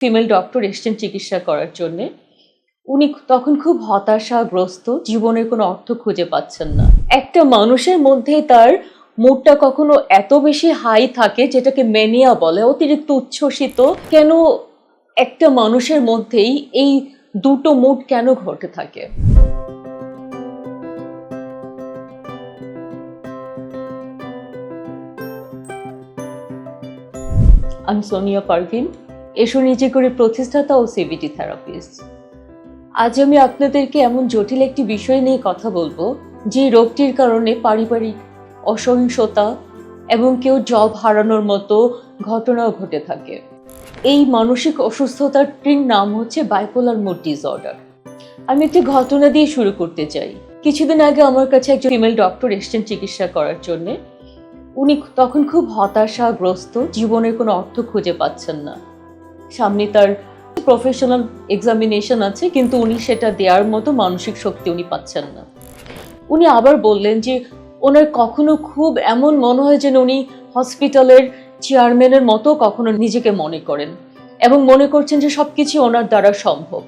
Female doctor এসছেন চিকিৎসা করার জন্যে। উনি তখন খুব হতাশাগ্রস্ত জীবনের কোনো অর্থ খুঁজে পাচ্ছেন না। একটা মানুষের মধ্যে তার মুডটা কখনো এত বেশি হাই থাকে যেটাকে মেনিয়া বলে, অতিরিক্ত উচ্ছ্বসিত। কেন একটা মানুষের মধ্যেই এই দুটো মুড কেন ঘটে থাকে? আমি সোনিয়া পারভিন এসো নিজে করে প্রতিষ্ঠাতা ও সিবিটি থেরাপিস্ট আজ আমি আপনাদেরকে এমন জটিল একটি বিষয় নিয়ে কথা বলব, যে রোগটির কারণে পারিবারিক অসহিংসতা এবং কেউ জব হারানোর মতো ঘটনাও ঘটে থাকে। এই মানসিক অসুস্থতার অসুস্থতাটির নাম হচ্ছে বাইপোলার মুড ডিসঅর্ডার আমি একটি ঘটনা দিয়ে শুরু করতে চাই। কিছুদিন আগে আমার কাছে একজন ফিমেল ডক্টর এসছেন চিকিৎসা করার জন্যে। উনি তখন খুব হতাশাগ্রস্ত, জীবনের কোনো অর্থ খুঁজে পাচ্ছেন না। সামনে তার প্রফেশনাল এক্সামিনেশন আছে, কিন্তু উনি সেটা দেওয়ার মতো মানসিক শক্তি উনি পাচ্ছেন না। উনি আবার বললেন যে, ওনার কখনো খুব এমন মনে হয় যেন উনি হসপিটালের চেয়ারম্যানের মতো কখনো নিজেকে মনে করেন এবং মনে করছেন যে সব কিছু ওনার দ্বারা সম্ভব।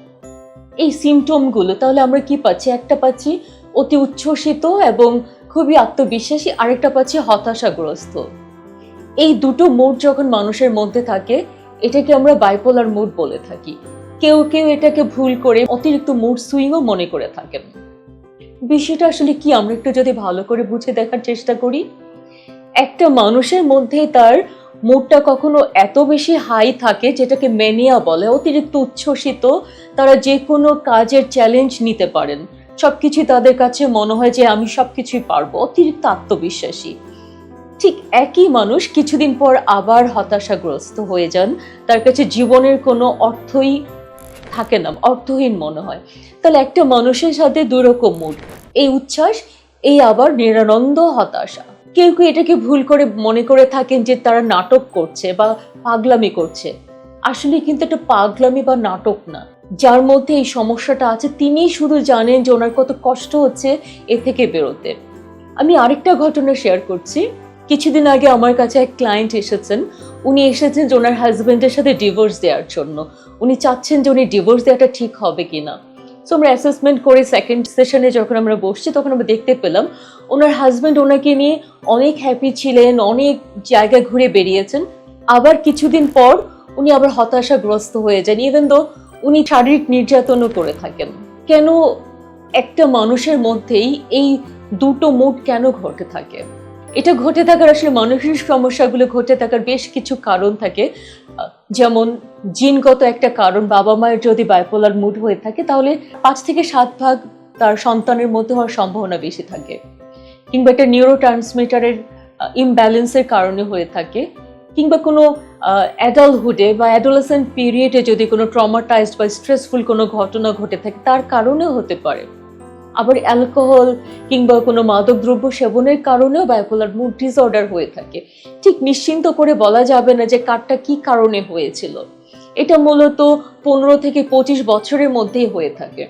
এই সিমটমগুলো তাহলে আমরা কি পাচ্ছি? একটা পাচ্ছি অতি উচ্ছ্বসিত এবং খুবই আত্মবিশ্বাসী, আরেকটা পাচ্ছি হতাশাগ্রস্ত। এই দুটো মুড যখন মানুষের মধ্যে থাকে এটাকে আমরা বাইপোলার মুড বলে থাকি। কেউ কেউ এটাকে ভুল করে অতিরিক্ত মুড সুইংও মনে করে থাকেন। বিষয়টা আসলে কি? আমরা একটু যদি ভালো করে বুঝে দেখার চেষ্টা করি। একটা মানুষের মধ্যে তার মুডটা কখনো এত বেশি হাই থাকে যেটাকে মেনিয়া বলে, অতিরিক্ত উচ্ছ্বসিত, তারা যে কোনো কাজের চ্যালেঞ্জ নিতে পারেন। সবকিছু তাদের কাছে মনে হয় যে আমি সবকিছুই পারব, অতিরিক্ত আত্মবিশ্বাসী। ঠিক একই মানুষ কিছুদিন পর আবার হতাশাগ্রস্ত হয়ে যান। তার কাছে জীবনের কোনো অর্থই থাকে না, অর্থহীন মনে হয়। তাহলে একটা মানুষের সাথে দুরকম মুড এই উচ্ছ্বাস, এই আবার নিরানন্দ হতাশা। কেউ কেউ এটাকে ভুল করে মনে করে থাকেন যে তারা নাটক করছে বা পাগলামি করছে। আসলে কিন্তু এটা পাগলামি বা নাটক না। যার মধ্যে এই সমস্যাটা আছে, তিনিই শুধু জানেন যে ওনার কত কষ্ট হচ্ছে এ থেকে বেরোতে। আমি আরেকটা ঘটনা শেয়ার করছি। কিছুদিন আগে আমার কাছে এক ক্লায়েন্ট এসেছেন। উনি এসেছেন যে ওনার হাজব্যান্ডের সাথে ডিভোর্স দেওয়ার জন্য। উনি চাচ্ছেন যে উনি ডিভোর্স দেওয়াটা ঠিক হবে কিনা। সো আমরা অ্যাসেসমেন্ট করে সেকেন্ড সেশনে যখন আমরা বসছি, তখন আমরা দেখতে পেলাম, ওনার হাজব্যান্ড ওনাকে নিয়ে অনেক হ্যাপি ছিলেন, অনেক জায়গা ঘুরে বেরিয়েছেন। আবার কিছুদিন পর উনি আবার হতাশাগ্রস্ত হয়ে যান ইভেন দো উনি শারীরিক নির্যাতনও করে থাকেন। কেন একটা মানুষের মধ্যেই এই দুটো মুড কেন ঘটে থাকে? এটা ঘটে থাকার আসলে মানসিক সমস্যাগুলো ঘটে থাকার বেশ কিছু কারণ থাকে। যেমন জিনগত একটা কারণ, বাবা মায়ের যদি বাইপোলার মুড হয়ে থাকে, তাহলে পাঁচ থেকে সাত ভাগ তার সন্তানের মধ্যে হওয়ার সম্ভাবনা বেশি থাকে। কিংবা একটা নিউরো ট্রান্সমিটারের ইমব্যালেন্সের কারণে হয়ে থাকে। কিংবা কোনো অ্যাডাল্টহুডে বা অ্যাডোলেসেন্ট পিরিয়ডে যদি কোনো ট্রমাটাইজড বা স্ট্রেসফুল কোনো ঘটনা ঘটে থাকে, তার কারণেও হতে পারে। আবার অ্যালকোহল কিংবা কোনো মাদকদ্রব্য সেবনের কারণেও বাইপোলার মুড ডিসঅর্ডার হয়ে থাকে। ঠিক নিশ্চিন্ত করে বলা যাবে না যে কারটা কি কারণে হয়েছিল। এটা মূলত পনেরো থেকে পঁচিশ বছরের মধ্যেই হয়ে থাকে।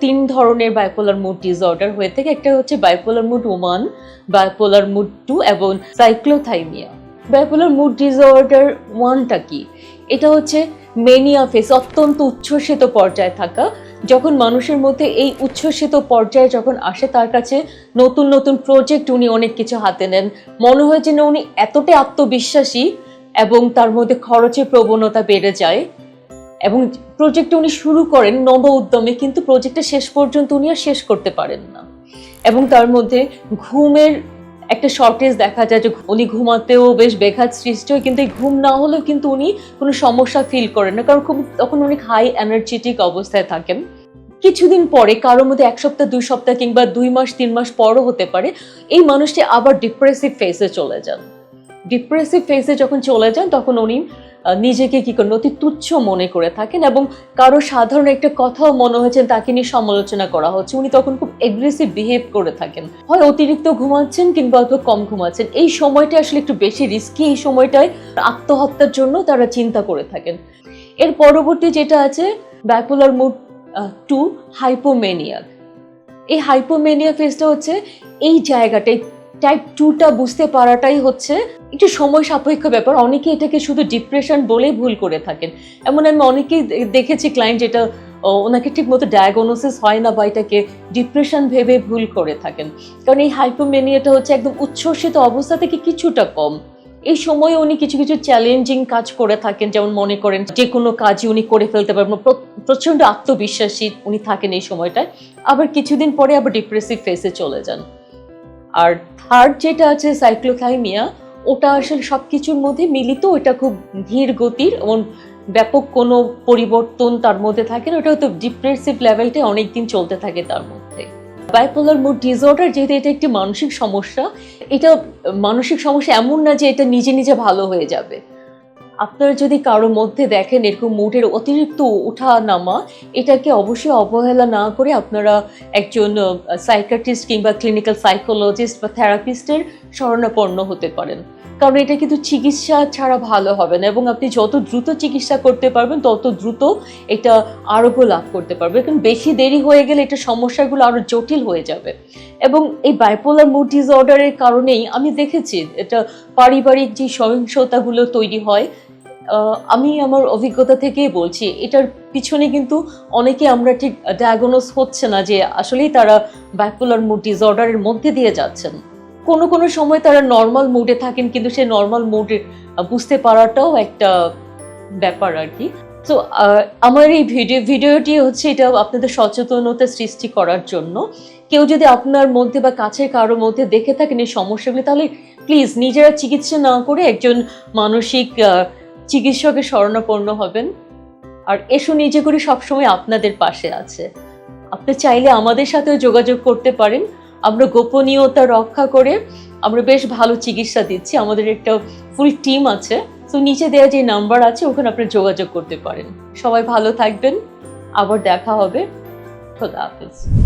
তিন ধরনের বাইপোলার মুড ডিসঅর্ডার হয়ে থাকে। একটা হচ্ছে bipolar mood one bipolar mood two এবং সাইক্লোথাইমিয়া বাইপোলার মুড ডিসঅর্ডার ওয়ানটা কি? এটা হচ্ছে মেনিয়া ফেস অত্যন্ত উচ্ছ্বসিত পর্যায়ে থাকা। যখন মানুষের মধ্যে এই উচ্ছ্বসিত পর্যায়ে যখন আসে, তার কাছে নতুন নতুন প্রজেক্ট উনি অনেক কিছু হাতে নেন। মনে হয় যেন উনি এতটাই আত্মবিশ্বাসী এবং তার মধ্যে খরচের প্রবণতা বেড়ে যায়। এবং প্রজেক্ট উনি শুরু করেন নব উদ্যমে, কিন্তু প্রজেক্টটা শেষ পর্যন্ত উনি আর শেষ করতে পারেন না। এবং তার মধ্যে ঘুমের একটা শর্টেজ দেখা যায় যে উনি ঘুমাতেও বেশ বেঘাত সৃষ্টি হয়, কিন্তু এই ঘুম না হলেও কিন্তু উনি কোনো সমস্যা ফিল করেন না। কারণ খুব তখন অনেক হাই এনার্জেটিক অবস্থায় থাকেন। কিছুদিন পরে কারোর মধ্যে এক সপ্তাহ, দুই সপ্তাহ কিংবা দুই মাস, তিন মাস পরও হতে পারে, এই মানুষটি আবার ডিপ্রেসিভ ফেসে চলে যান। ডিপ্রেসিভ ফেসে যখন চলে যান, তখন উনি নিজেকে কি করেন? অতি তুচ্ছ মনে করে থাকেন এবং কারও সাধারণ একটা কথাও মনে হয়েছে, তাকে নিয়ে সমালোচনা করা হচ্ছে। উনি তখন খুব এগ্রেসিভ বিহেভ করে থাকেন। হয় অতিরিক্ত ঘুমাচ্ছেন কিংবা অল্প কম ঘুমাচ্ছেন। এই সময়টা আসলে একটু বেশি রিস্কি এই সময়টায় আত্মহত্যার জন্য তারা চিন্তা করে থাকেন। এর পরবর্তী যেটা আছে ব্যাপোলার মুড টু হাইপোমেনিয়া এই হাইপোমেনিয়া ফেসটা হচ্ছে, এই জায়গাটায় টাইপ টুটা বুঝতে পারাটাই হচ্ছে একটু সময় সাপেক্ষ ব্যাপার। অনেকে এটাকে শুধু ডিপ্রেশন বলেই ভুল করে থাকেন। এমন আমি অনেকেই দেখেছি ক্লায়েন্ট যেটা ওনাকে ঠিক মতো ডায়াগনোসিস হয় না বা এটাকে ডিপ্রেশন ভেবে ভুল করে থাকেন। কারণ এই হাইপোমেনিয়াটা হচ্ছে একদম উচ্ছ্বসিত অবস্থা থেকে কিছুটা কম। এই সময়ে উনি কিছু কিছু চ্যালেঞ্জিং কাজ করে থাকেন। যেমন মনে করেন যে কোনো কাজই উনি করে ফেলতে পারবেন প্র- প্রচণ্ড আত্মবিশ্বাসী উনি থাকেন এই সময়টায়। আবার কিছুদিন পরে আবার ডিপ্রেসিভ ফেসে চলে যান। আর থার্ড যেটা আছে সাইক্লোথাইমিয়া ওটা আসলে সব কিছুর মধ্যে মিলিত, ওটা খুব ধীর গতির এবং ব্যাপক কোনো পরিবর্তন তার মধ্যে থাকে না, ওটা হয়তো ডিপ্রেসিভ লেভেলটা অনেক দিন চলতে থাকে তার মধ্যে। বাইপোলার মুড ডিসঅর্ডার যেহেতু এটা একটি মানসিক সমস্যা, এটা মানসিক সমস্যা এমন না যে এটা নিজে নিজে ভালো হয়ে যাবে। আপনারা যদি কারোর মধ্যে দেখেন এরকম মুডের অতিরিক্ত ওঠা নামা এটাকে অবশ্যই অবহেলা না করে আপনারা একজন সাইকাট্রিস্ট কিংবা ক্লিনিক্যাল সাইকোলজিস্ট বা থেরাপিস্টের শরণাপন্ন হতে পারেন। কারণ এটা কিন্তু চিকিৎসা ছাড়া ভালো হবে না এবং আপনি যত দ্রুত চিকিৎসা করতে পারবেন, তত দ্রুত এটা আরোগ্য লাভ করতে পারবে। কারণ বেশি দেরি হয়ে গেলে এটা সমস্যাগুলো আরও জটিল হয়ে যাবে। এবং এই বাইপোলার মুড ডিসঅর্ডারের কারণেই আমি দেখেছি, এটা পারিবারিক যে সহিংসতাগুলো তৈরি হয় আমি আমার অভিজ্ঞতা থেকেই বলছি, এটার পিছনে কিন্তু অনেকে আমরা ঠিক ডায়াগনোস হচ্ছে না যে আসলেই তারা বাইপোলার মুড ডিসঅর্ডারের মধ্যে দিয়ে যাচ্ছেন। কোনো কোনো সময় তারা নর্মাল মুডে থাকেন, কিন্তু সেই নর্মাল মুডে বুঝতে পারাটাও একটা ব্যাপার আর কি। তো আমার এই ভিডিও ভিডিওটি হচ্ছে এটা আপনাদের সচেতনতা সৃষ্টি করার জন্য। কেউ যদি আপনার মধ্যে বা কাছের কারোর মধ্যে দেখে থাকেন এই সমস্যাগুলি, তাহলে প্লিজ নিজেরা চিকিৎসা না করে একজন মানসিক চিকিৎসকের শরণাপন্ন হবেন। আর এসো নিজে করে সবসময় আপনাদের পাশে আছে। আপনি চাইলে আমাদের সাথেও যোগাযোগ করতে পারেন। আমরা গোপনীয়তা রক্ষা করে আমরা বেশ ভালো চিকিৎসা দিচ্ছি। আমাদের একটা ফুল টিম আছে। তো নিচে দেওয়া যে নাম্বার আছে, ওখানে আপনি যোগাযোগ করতে পারেন। সবাই ভালো থাকবেন। আবার দেখা হবে। খোদা হাফিজ।